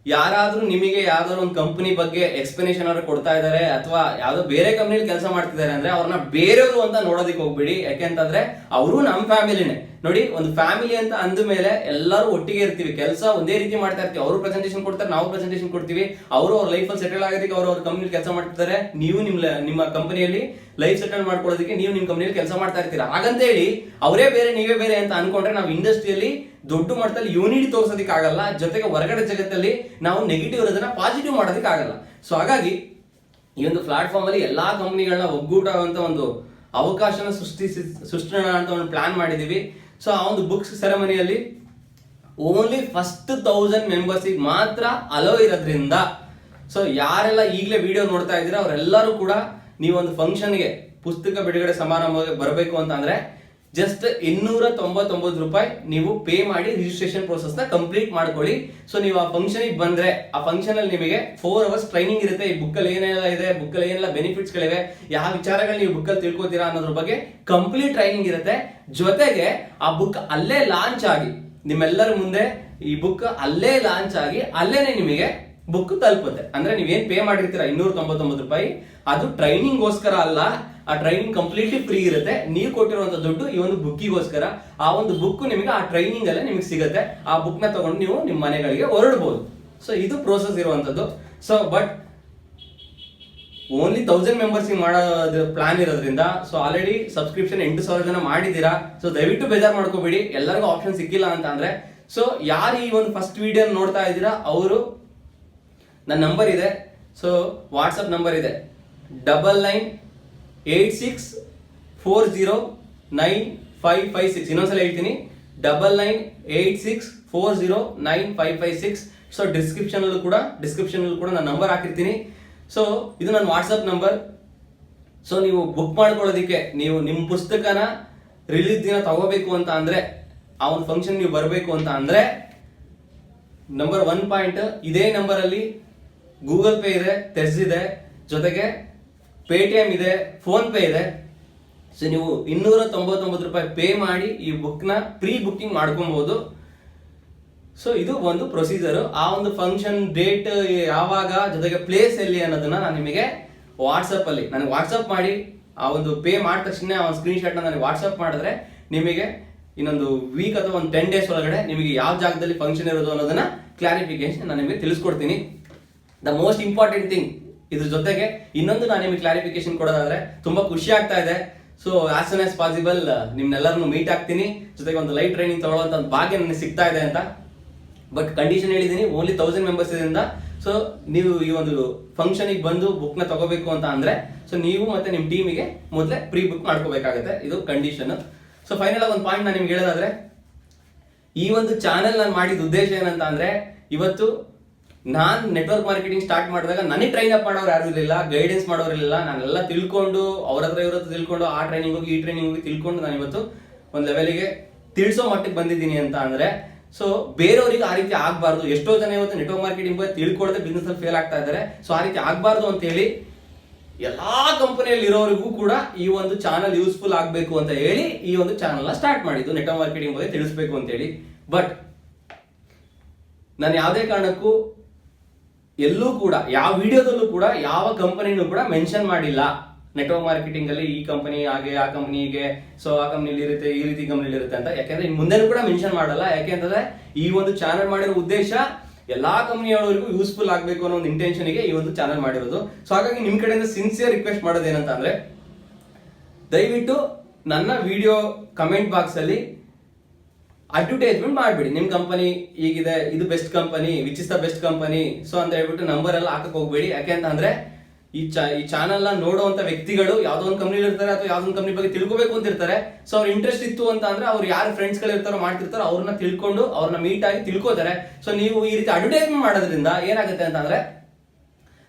ಯಾರಾದ್ರೂ ನಿಮಗೆ ಯಾವ್ದಾದ್ರು ಒಂದು ಕಂಪನಿ ಬಗ್ಗೆ ಎಕ್ಸ್ಪ್ಲನೇಷನ್ ಅವ್ರು ಕೊಡ್ತಾ ಇದ್ದಾರೆ ಅಥವಾ ಯಾವ್ದೋ ಬೇರೆ ಕಂಪ್ನಿಲಿ ಕೆಲಸ ಮಾಡ್ತಿದ್ದಾರೆ ಅಂದ್ರೆ ಅವ್ರನ್ನ ಬೇರೆಯವರು ಅಂತ ನೋಡೋದಕ್ಕೆ ಹೋಗ್ಬೇಡಿ. ಯಾಕೆಂತಂದ್ರೆ ಅವರು ನಮ್ಮ ಫ್ಯಾಮಿಲಿನೇ ನೋಡಿ, ಒಂದು ಫ್ಯಾಮಿಲಿ ಅಂತ ಅಂದ ಮೇಲೆ ಎಲ್ಲರೂ ಒಟ್ಟಿಗೆ ಇರ್ತೀವಿ. ಕೆಲಸ ಒಂದೇ ರೀತಿ ಮಾಡ್ತಾ ಇರ್ತೀವಿ. ಅವರು ಪ್ರೆಸೆಂಟೇಷನ್ ಕೊಡ್ತಾರೆ, ನಾವು ಪ್ರೆಸೆಂಟೇಷನ್ ಕೊಡ್ತೀವಿ. ಅವರು ಅವ್ರ ಲೈಫಲ್ಲಿ ಸೆಟಲ್ ಆಗೋದಕ್ಕೆ ಅವರು ಅವ್ರ ಕಂಪ್ನಿ ಕೆಲಸ ಮಾಡ್ತಿದ್ದಾರೆ. ನೀವು ನಿಮ್ ನಿಮ್ಮ ಕಂಪನಿಯಲ್ಲಿ ಲೈಫ್ ಸೆಟಲ್ ಮಾಡ್ಕೊಳ್ಳೋದಕ್ಕೆ ನೀವು ನಿಮ್ಮ ಕಂಪ್ನಿಯಲ್ಲಿ ಕೆಲಸ ಮಾಡ್ತಾ ಇರ್ತೀರಾ? ಹಾಗಂತ ಹೇಳಿ, ಅವರೇ ಬೇರೆ, ನೀವೇ ಬೇರೆ ಅಂತ ಅನ್ಕೊಂಡ್ರೆ ನಾವು ಇಂಡಸ್ಟ್ರಿಯಲ್ಲಿ ದೊಡ್ಡ ಮಟ್ಟದಲ್ಲಿ ಯೂನಿಟಿ ತೋರಿಸೋದಕ್ಕೆ ಆಗಲ್ಲ. ಜೊತೆಗೆ ಹೊರಗಡೆ ಜಗತ್ತಲ್ಲಿ ನಾವು ನೆಗೆಟಿವ್ ಇರೋದನ್ನ ಪಾಸಿಟಿವ್ ಮಾಡೋದಕ್ಕೆ ಆಗಲ್ಲ. ಸೊ ಹಾಗಾಗಿ ಈ ಒಂದು ಪ್ಲಾಟ್ಫಾರ್ಮ್ ಅಲ್ಲಿ ಎಲ್ಲಾ ಕಂಪನಿಗಳನ್ನ ಅಂತ ಒಂದು ಅವಕಾಶನ ಸೃಷ್ಟಿಸಿ ಸೃಷ್ಟಿ ಅಂತ ಒಂದು ಪ್ಲಾನ್ ಮಾಡಿದೀವಿ ಸೊ ಆ ಒಂದು ಬುಕ್ಸ್ ಸೆರೆಮನಿಯಲ್ಲಿ ಓನ್ಲಿ ಫಸ್ಟ್ ತೌಸಂಡ್ ಮೆಂಬರ್ಸಿಗೆ ಮಾತ್ರ ಅಲೋ ಇರೋದ್ರಿಂದ ಸೊ ಯಾರೆಲ್ಲ ಈಗಲೇ ವಿಡಿಯೋ ನೋಡ್ತಾ ಇದ್ದೀರಾ ಅವರೆಲ್ಲರೂ ಕೂಡ ನೀವೊಂದು ಫಂಕ್ಷನ್ಗೆ ಪುಸ್ತಕ ಬಿಡುಗಡೆ ಸಮಾರಂಭಕ್ಕೆ ಬರಬೇಕು ಅಂತ ಅಂದ್ರೆ ಜಸ್ಟ್ ಇನ್ನೂರ ತೊಂಬತ್ತೊಂಬತ್ತು ರೂಪಾಯಿ ನೀವು ಪೇ ಮಾಡಿ ರಿಜಿಸ್ಟ್ರೇಷನ್ ಪ್ರೋಸೆಸ್ನ ಕಂಪ್ಲೀಟ್ ಮಾಡ್ಕೊಳ್ಳಿ. ಸೊ ನೀವು ಆ ಫಂಕ್ಷನ್ ಬಂದ್ರೆ, ಆ ಫಂಕ್ಷನ್ ಅಲ್ಲಿ ನಿಮಗೆ ಫೋರ್ ಅವರ್ಸ್ ಟ್ರೈನಿಂಗ್ ಇರುತ್ತೆ. ಈ ಬುಕ್ ಅಲ್ಲಿ ಏನೆಲ್ಲ ಇದೆ ಬುಕ್ ಅಲ್ಲಿ ಏನೆಲ್ಲ ಬೆನಿಫಿಟ್ಸ್ ಗಳಿವೆ, ಯಾವ ವಿಚಾರಗಳು ನೀವು ಬುಕ್ ಅಲ್ಲಿ ತಿಳ್ಕೊತೀರಾ ಅನ್ನೋದ್ರ ಬಗ್ಗೆ ಕಂಪ್ಲೀಟ್ ಟ್ರೈನಿಂಗ್ ಇರುತ್ತೆ. ಜೊತೆಗೆ ಆ ಬುಕ್ ಅಲ್ಲೇ ಲಾಂಚ್ ಆಗಿ, ನಿಮ್ಮೆಲ್ಲರ ಮುಂದೆ ಈ ಬುಕ್ ಅಲ್ಲೇ ಲಾಂಚ್ ಆಗಿ, ಅಲ್ಲೇನೆ ನಿಮಗೆ ಬುಕ್ ತಲುಪುತ್ತೆ. ಅಂದ್ರೆ ನೀವೇನ್ ಪೇ ಮಾಡಿರ್ತೀರಾ? ಇನ್ನೂರ ತೊಂಬತ್ತೊಂಬತ್ತು ರೂಪಾಯಿ. ಅದು ಟ್ರೈನಿಂಗ್ಗೋಸ್ಕರ ಅಲ್ಲ ಆ ಟ್ರೈನಿಂಗ್ ಕಂಪ್ಲೀಟ್ಲಿ ಫ್ರೀ ಇರುತ್ತೆ. ನೀವು ಕೊಟ್ಟಿರುವಂತ ದುಡ್ಡು ಈ ಒಂದು ಬುಕ್ಕಿಗೋಸ್ಕರ ಆ ಒಂದು ಬುಕ್ ನಿಮಗೆ ಆ ಟ್ರೈನಿಂಗ್ ಅಲ್ಲೇ ನಿಮಗೆ ಸಿಗುತ್ತೆ. ಆ ಬುಕ್ನ ತಗೊಂಡು ನೀವು ನಿಮ್ಮ ಮನೆಗಳಿಗೆ ಹೊರಡ್ಬೋದು. ಸೊ ಇದು ಪ್ರೋಸೆಸ್ ಇರುವಂತದ್ದು. So but only thousand members ಮಾಡೋದು ಪ್ಲಾನ್ ಇರೋದ್ರಿಂದ ಸೊ ಆಲ್ರೆಡಿ ಸಬ್ಸ್ಕ್ರಿಪ್ಷನ್ ಎಂಟು ಸಾವಿರ ಜನ ಮಾಡಿದ್ದೀರಾ ಸೊ ದಯವಿಟ್ಟು ಬೇಜಾರ್ ಮಾಡ್ಕೋಬೇಡಿ. ಎಲ್ಲರಿಗೂ ಆಪ್ಷನ್ ಸಿಕ್ಕಿಲ್ಲ ಅಂತ ಅಂದ್ರೆ ಸೊ ಯಾರು ಈ ಒಂದು ಫಸ್ಟ್ ವಿಡಿಯೋ ನೋಡ್ತಾ ಇದ್ದೀರಾ, ಅವರು ನನ್ನ ನಂಬರ್ ಇದೆ. ಸೊ ವಾಟ್ಸಪ್ ನಂಬರ್ ಇದೆ. Double nine eight six four zero nine five five six ಇನ್ನೊಂದ್ಸಲ ಹೇಳ್ತೀನಿ. Double nine eight six four zero nine five five six. So description ಅಲ್ಲೂ ಕೂಡ ಡಿಸ್ಕ್ರಿಪ್ಷನ್ ಕೂಡ ನಾನು ನಂಬರ್ ಹಾಕಿರ್ತೀನಿ. ಸೊ ಇದು ನನ್ನ ವಾಟ್ಸಪ್ ನಂಬರ್ ಸೊ ನೀವು ಬುಕ್ ಮಾಡ್ಕೊಳ್ಳೋದಕ್ಕೆ ನೀವು ನಿಮ್ಮ ಪುಸ್ತಕನ ರಿಲೀಸ್ ದಿನ ತಗೋಬೇಕು ಅಂತ ಅಂದರೆ ಒಂದು ಫಂಕ್ಷನ್ ನೀವು ಬರಬೇಕು ಅಂತ ಅಂದರೆ ನಂಬರ್ ಒನ್ ಪಾಯಿಂಟ್ ಇದೇ ನಂಬರಲ್ಲಿ ಗೂಗಲ್ ಪೇ ಇದೆ ತೆರೆಸಿದೆ ಜೊತೆಗೆ ಪೇಟಿಎಂ ಇದೆ ಫೋನ್ ಪೇ ಇದೆ. ಸೊ ನೀವು ಇನ್ನೂರ ತೊಂಬತ್ತೊಂಬತ್ತು ರೂಪಾಯಿ ಪೇ ಮಾಡಿ ಈ ಬುಕ್ನ ಪ್ರೀ ಬುಕ್ಕಿಂಗ್ ಮಾಡ್ಕೊಬಹುದು ಸೊ ಇದು ಒಂದು ಪ್ರೊಸೀಜರ್ ಆ ಒಂದು ಫಂಕ್ಷನ್ ಡೇಟ್ ಯಾವಾಗ, ಜೊತೆಗೆ ಪ್ಲೇಸ್ ಎಲ್ಲಿ ಅನ್ನೋದನ್ನ ನಾನು ನಿಮಗೆ ವಾಟ್ಸಪ್ ಅಲ್ಲಿ, ನನಗೆ ವಾಟ್ಸಪ್ ಮಾಡಿ. ಆ ಒಂದು ಪೇ ಮಾಡಿದ ತಕ್ಷಣ ಆ ಒಂದು ಸ್ಕ್ರೀನ್ ಶಾಟ್ ನನಗೆ ವಾಟ್ಸಪ್ ಮಾಡಿದ್ರೆ ನಿಮಗೆ ಇನ್ನೊಂದು ವೀಕ್ ಅಥವಾ ಒಂದು ಟೆನ್ ಡೇಸ್ ಒಳಗಡೆ ನಿಮಗೆ ಯಾವ ಜಾಗದಲ್ಲಿ ಫಂಕ್ಷನ್ ಇರೋದು ಅನ್ನೋದನ್ನ ಕ್ಲಾರಿಫಿಕೇಶನ್ ನಾನು ನಿಮಗೆ ತಿಳಿಸ್ಕೊಡ್ತೀನಿ. ದ ಮೋಸ್ಟ್ ಇಂಪಾರ್ಟೆಂಟ್ ಥಿಂಗ್ ಇದ್ರ ಜೊತೆಗೆ ಇನ್ನೊಂದು ನಾನು ನಿಮಗೆ ಕ್ಲಾರಿಫಿಕೇಶನ್ ಕೊಡೋದಾದ್ರೆ ತುಂಬಾ ಖುಷಿ ಆಗ್ತಾ ಇದೆ. So as soon as possible ನಿಮ್ನೆಲ್ಲರನ್ನು meet ಆಗ್ತೀನಿ. ಜೊತೆಗೆ ಒಂದು ಲೈಟ್ ಟ್ರೈನಿಂಗ್ ತಗೊಳ್ಳುವಂತ ಒಂದು ಭಾಗ್ಯ ನನಗೆ ಸಿಗ್ತಾ ಇದೆ ಅಂತ. ಬಟ್ ಕಂಡೀಷನ್ ಹೇಳಿದ್ದೀನಿ ಓನ್ಲಿ ತೌಸಂಡ್ ಮೆಂಬರ್ಸ್ ಇದರಿಂದ. ಸೊ ನೀವು ಈ ಒಂದು ಫಂಕ್ಷನಿಗೆ ಬಂದು ಬುಕ್ನ ತಗೋಬೇಕು ಅಂತ ಅಂದ್ರೆ ಸೊ ನೀವು ಮತ್ತೆ ನಿಮ್ಮ ಟೀಮಿಗೆ ಮೊದಲೇ ಪ್ರೀ ಬುಕ್ ಮಾಡ್ಕೋಬೇಕಾಗುತ್ತೆ. ಇದು ಕಂಡೀಷನ್ ಸೊ ಫೈನಲ್ ಆಗಿ ಒಂದು ಪಾಯಿಂಟ್ ನಾನು ನಿಮ್ಗೆ ಹೇಳೋದಾದ್ರೆ, ಈ ಒಂದು ಚಾನೆಲ್ ನಾನು ಮಾಡಿದ ಉದ್ದೇಶ ಏನಂತ ಅಂದ್ರೆ, ಇವತ್ತು ನಾನ್ ನೆಟ್ವರ್ಕ್ ಮಾರ್ಕೆಟಿಂಗ್ ಸ್ಟಾರ್ಟ್ ಮಾಡಿದಾಗ ನನಗೆ ಟ್ರೈನ್ ಅಪ್ ಮಾಡೋರು ಯಾರು ಇರಲಿಲ್ಲ ಗೈಡೆನ್ಸ್ ಮಾಡೋರು ಇರಲಿಲ್ಲ. ನಾನೆಲ್ಲ ತಿಳ್ಕೊಂಡು ಅವ್ರ ಹತ್ರ ಇವ್ರ ಹತ್ರ ತಿಳ್ಕೊಂಡು, ಆ ಟ್ರೈನಿಂಗ್ ಹೋಗಿ ಈ ಟ್ರೈನಿಂಗ್ ಹೋಗಿ ತಿಳ್ಕೊಂಡು ನಾನು ಇವತ್ತು ಒಂದು ಲೆವೆಲಿಗೆ ತಿಳಿಸೋ ಮಟ್ಟಿಗೆ ಬಂದಿದ್ದೀನಿ ಅಂತ ಅಂದ್ರೆ ಸೊ ಬೇರೆಯವರಿಗೆ ಆ ರೀತಿ ಆಗಬಾರ್ದು. ಎಷ್ಟೋ ಜನ ಇವತ್ತು ನೆಟ್ವರ್ಕ್ ಮಾರ್ಕೆಟಿಂಗ್ ಬಗ್ಗೆ ತಿಳ್ಕೊಳ್ದೆ ಬಿಸ್ನೆಸ್ ಫೇಲ್ ಆಗ್ತಾ ಇದ್ದಾರೆ. ಸೊ ಆ ರೀತಿ ಆಗಬಾರ್ದು ಅಂತ ಹೇಳಿ ಎಲ್ಲಾ ಕಂಪನಿಯಲ್ಲಿ ಇರೋರಿಗೂ ಕೂಡ ಈ ಒಂದು ಚಾನಲ್ ಯೂಸ್ಫುಲ್ ಆಗಬೇಕು ಅಂತ ಹೇಳಿ ಈ ಒಂದು ಚಾನಲ್ ಸ್ಟಾರ್ಟ್ ಮಾಡಿದ್ದು ನೆಟ್ವರ್ಕ್ ಮಾರ್ಕೆಟಿಂಗ್ ಬಗ್ಗೆ ತಿಳಿಸ್ಬೇಕು ಅಂತ ಹೇಳಿ. ಬಟ್ ನಾನು ಯಾವುದೇ ಕಾರಣಕ್ಕೂ ಎಲ್ಲೂ ಕೂಡ, ಯಾವ ವಿಡಿಯೋದಲ್ಲೂ ಕೂಡ, ಯಾವ ಕಂಪನಿನೂ ಕೂಡ ಮೆನ್ಷನ್ ಮಾಡಿಲ್ಲ. ನೆಟ್ವರ್ಕ್ ಮಾರ್ಕೆಟಿಂಗ್ ಅಲ್ಲಿ ಈ ಕಂಪನಿ ಹಾಗೆ, ಆ ಕಂಪನಿಗೆ ಸೊ ಆ ಕಂಪನಿಲಿ ಇರುತ್ತೆ, ಈ ರೀತಿ ಕಂಪನಿಲಿ ಇರುತ್ತೆ ಅಂತ. ಯಾಕೆಂದ್ರೆ ಮುಂದೆ ಮುಂದೆನೂ ಕೂಡ ಮೆನ್ಷನ್ ಮಾಡಲ್ಲ. ಯಾಕೆಂದ್ರೆ ಈ ಒಂದು ಚಾನಲ್ ಮಾಡಿರೋ ಉದ್ದೇಶ ಎಲ್ಲಾ ಕಂಪನಿಯವರಿಗೂ ಯೂಸ್ಫುಲ್ ಆಗಬೇಕು ಅನ್ನೋ ಒಂದು ಇಂಟೆನ್ಷನ್ಗೆ ಈ ಒಂದು ಚಾನಲ್ ಮಾಡಿರೋದು. ಸೊ ಹಾಗಾಗಿ ನಿಮ್ ಕಡೆಯಿಂದ ಸಿನ್ಸಿಯರ್ ರಿಕ್ವೆಸ್ಟ್ ಮಾಡೋದು ಏನಂತ ಅಂದ್ರೆ ದಯವಿಟ್ಟು ನನ್ನ ವಿಡಿಯೋ ಕಮೆಂಟ್ ಬಾಕ್ಸ್ ಅಲ್ಲಿ ಅಡ್ವರ್ಟೈಸ್ಮೆಂಟ್ ಮಾಡಬೇಡಿ. ನಿಮ್ ಕಂಪನಿ ಈಗಿದೆ ಇದು best company which is the best company so ಅಂತ ಹೇಳ್ಬಿಟ್ಟು ನಂಬರ್ ಎಲ್ಲ ಹಾಕಕ್ ಹೋಗ್ಬೇಡಿ. ಅಂದ್ರೆ, ಈ ಚಾ, ಈ ನೋಡುವಂತ ವ್ಯಕ್ತಿಗಳು ಯಾವುದೋ ಒಂದು ಕಂಪ್ನಿ ಇರ್ತಾರೆ ಅಥವಾ ಯಾವ್ದೊಂದು ಒಂದು ಕಂಪ್ನಿ ಬಗ್ಗೆ ತಿಳ್ಕೊಬೇಕು ಅಂತ ಇರ್ತಾರೆ. ಸೊ ಅವ್ರ ಇಂಟ್ರೆಸ್ಟ್ ಇತ್ತು ಅಂತ ಅಂದ್ರೆ ಅವ್ರು ಯಾರು ಫ್ರೆಂಡ್ಸ್ಗಳು ಇರ್ತಾರೋ ಮಾಡ್ತಿರ್ತಾರೋ ಅವ್ರನ್ನ ತಿಳ್ಕೊಂಡು ಅವ್ರನ್ನ ಮೀಟ್ ಆಗಿ ತಿಳ್ಕೊತಾರೆ. ಸೊ ನೀವು ಈ ರೀತಿ ಅಡ್ವರ್ಟೈಸ್ಮೆಂಟ್ ಮಾಡೋದ್ರಿಂದ ಏನಾಗುತ್ತೆ ಅಂತ ಅಂದ್ರೆ,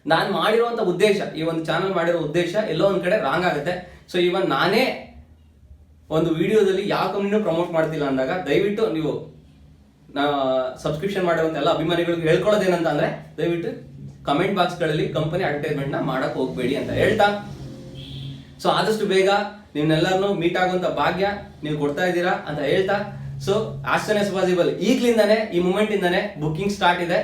ನಾನು ಮಾಡಿರುವಂತ ಉದ್ದೇಶ, ಈ ಒಂದು ಚಾನಲ್ ಮಾಡಿರೋ ಉದ್ದೇಶ ಎಲ್ಲೋ ಒಂದ್ ಕಡೆ ರಾಂಗ್ ಆಗುತ್ತೆ. ಸೊ ಇವನ್ ನಾನೇ ಒಂದು ವಿಡಿಯೋದಲ್ಲಿ ಯಾವ ಕಂಪ್ನಿನೂ ಪ್ರಮೋಟ್ ಮಾಡ್ತಿಲ್ಲ ಅಂದಾಗ ದಯವಿಟ್ಟು ನೀವು ಸಬ್ಸ್ಕ್ರಿಪ್ಷನ್ ಮಾಡಿರುವಂತ ಎಲ್ಲ ಅಭಿಮಾನಿಗಳಿಗೆ ಹೇಳ್ಕೊಳ್ಳೋದೇನಂತ ಅಂದ್ರೆ ದಯವಿಟ್ಟು ಕಮೆಂಟ್ ಬಾಕ್ಸ್ಗಳಲ್ಲಿ ಕಂಪನಿ ಅಡ್ವರ್ಟೈಸ್ಮೆಂಟ್ನ ಮಾಡಕ್ ಹೋಗ್ಬೇಡಿ ಅಂತ ಹೇಳ್ತಾ. ಸೊ ಆದಷ್ಟು ಬೇಗ ನಿಮ್ನೆಲ್ಲರನ್ನು ಮೀಟ್ ಆಗುವಂತ ಭಾಗ್ಯ ನೀವು ಕೊಡ್ತಾ ಇದ್ದೀರಾ ಅಂತ ಹೇಳ್ತಾ. So as soon as possible ಈಗ್ಲಿಂದಾನೆ, ಈ ಮೂಮೆಂಟ್ ಇಂದಾನೆ ಬುಕಿಂಗ್ ಸ್ಟಾರ್ಟ್ ಇದೆ.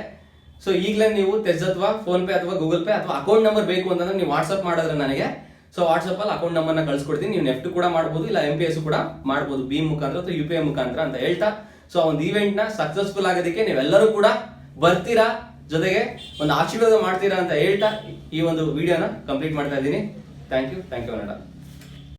ಸೊ ಈಗಲೇ ನೀವು ತೆಜ್ ಅಥವಾ ಫೋನ್ ಪೇ ಅಥವಾ ಗೂಗಲ್ ಪೇ ಅಥವಾ ಅಕೌಂಟ್ ನಂಬರ್ ಬೇಕು ಅಂತಂದ್ರೆ ನೀವು ವಾಟ್ಸ್ಆಪ್ ಮಾಡಿದ್ರೆ ನನಗೆ ಸೊ ವಾಟ್ಸಪ್ಪಲ್ಲಿ ಅಕೌಂಟ್ ನಂಬರ್ನ ಕಳಿಸ್ಕೊಡ್ತೀನಿ. ನೀವು ನೆಫ್ಟ್ ಕೂಡ ಮಾಡ್ಬೋದು, ಇಲ್ಲ ಎಂ ಪಿ ಎಸ್ ಕೂಡ ಮಾಡ್ಬೋದು. ಬಿ ಮುಖಾಂತರ ಅಥವಾ ಯು ಪಿ ಐ ಮುಖಾಂತರ ಅಂತ ಹೇಳ್ತಾ. ಸೊ ಒಂದು ಈವೆಂಟ್ನ ಸಕ್ಸಸ್ಫುಲ್ ಆಗೋದಕ್ಕೆ ನೀವೆಲ್ಲರೂ ಕೂಡ ಬರ್ತೀರಾ? ಜೊತೆಗೆ ಒಂದು ಆಶೀರ್ವಾದ ಮಾಡ್ತೀರಾ ಅಂತ ಹೇಳ್ತಾ ಈ ಒಂದು ವಿಡಿಯೋನ ಕಂಪ್ಲೀಟ್ ಮಾಡ್ತಾ ಇದ್ದೀನಿ. Thank you thank you Kannada.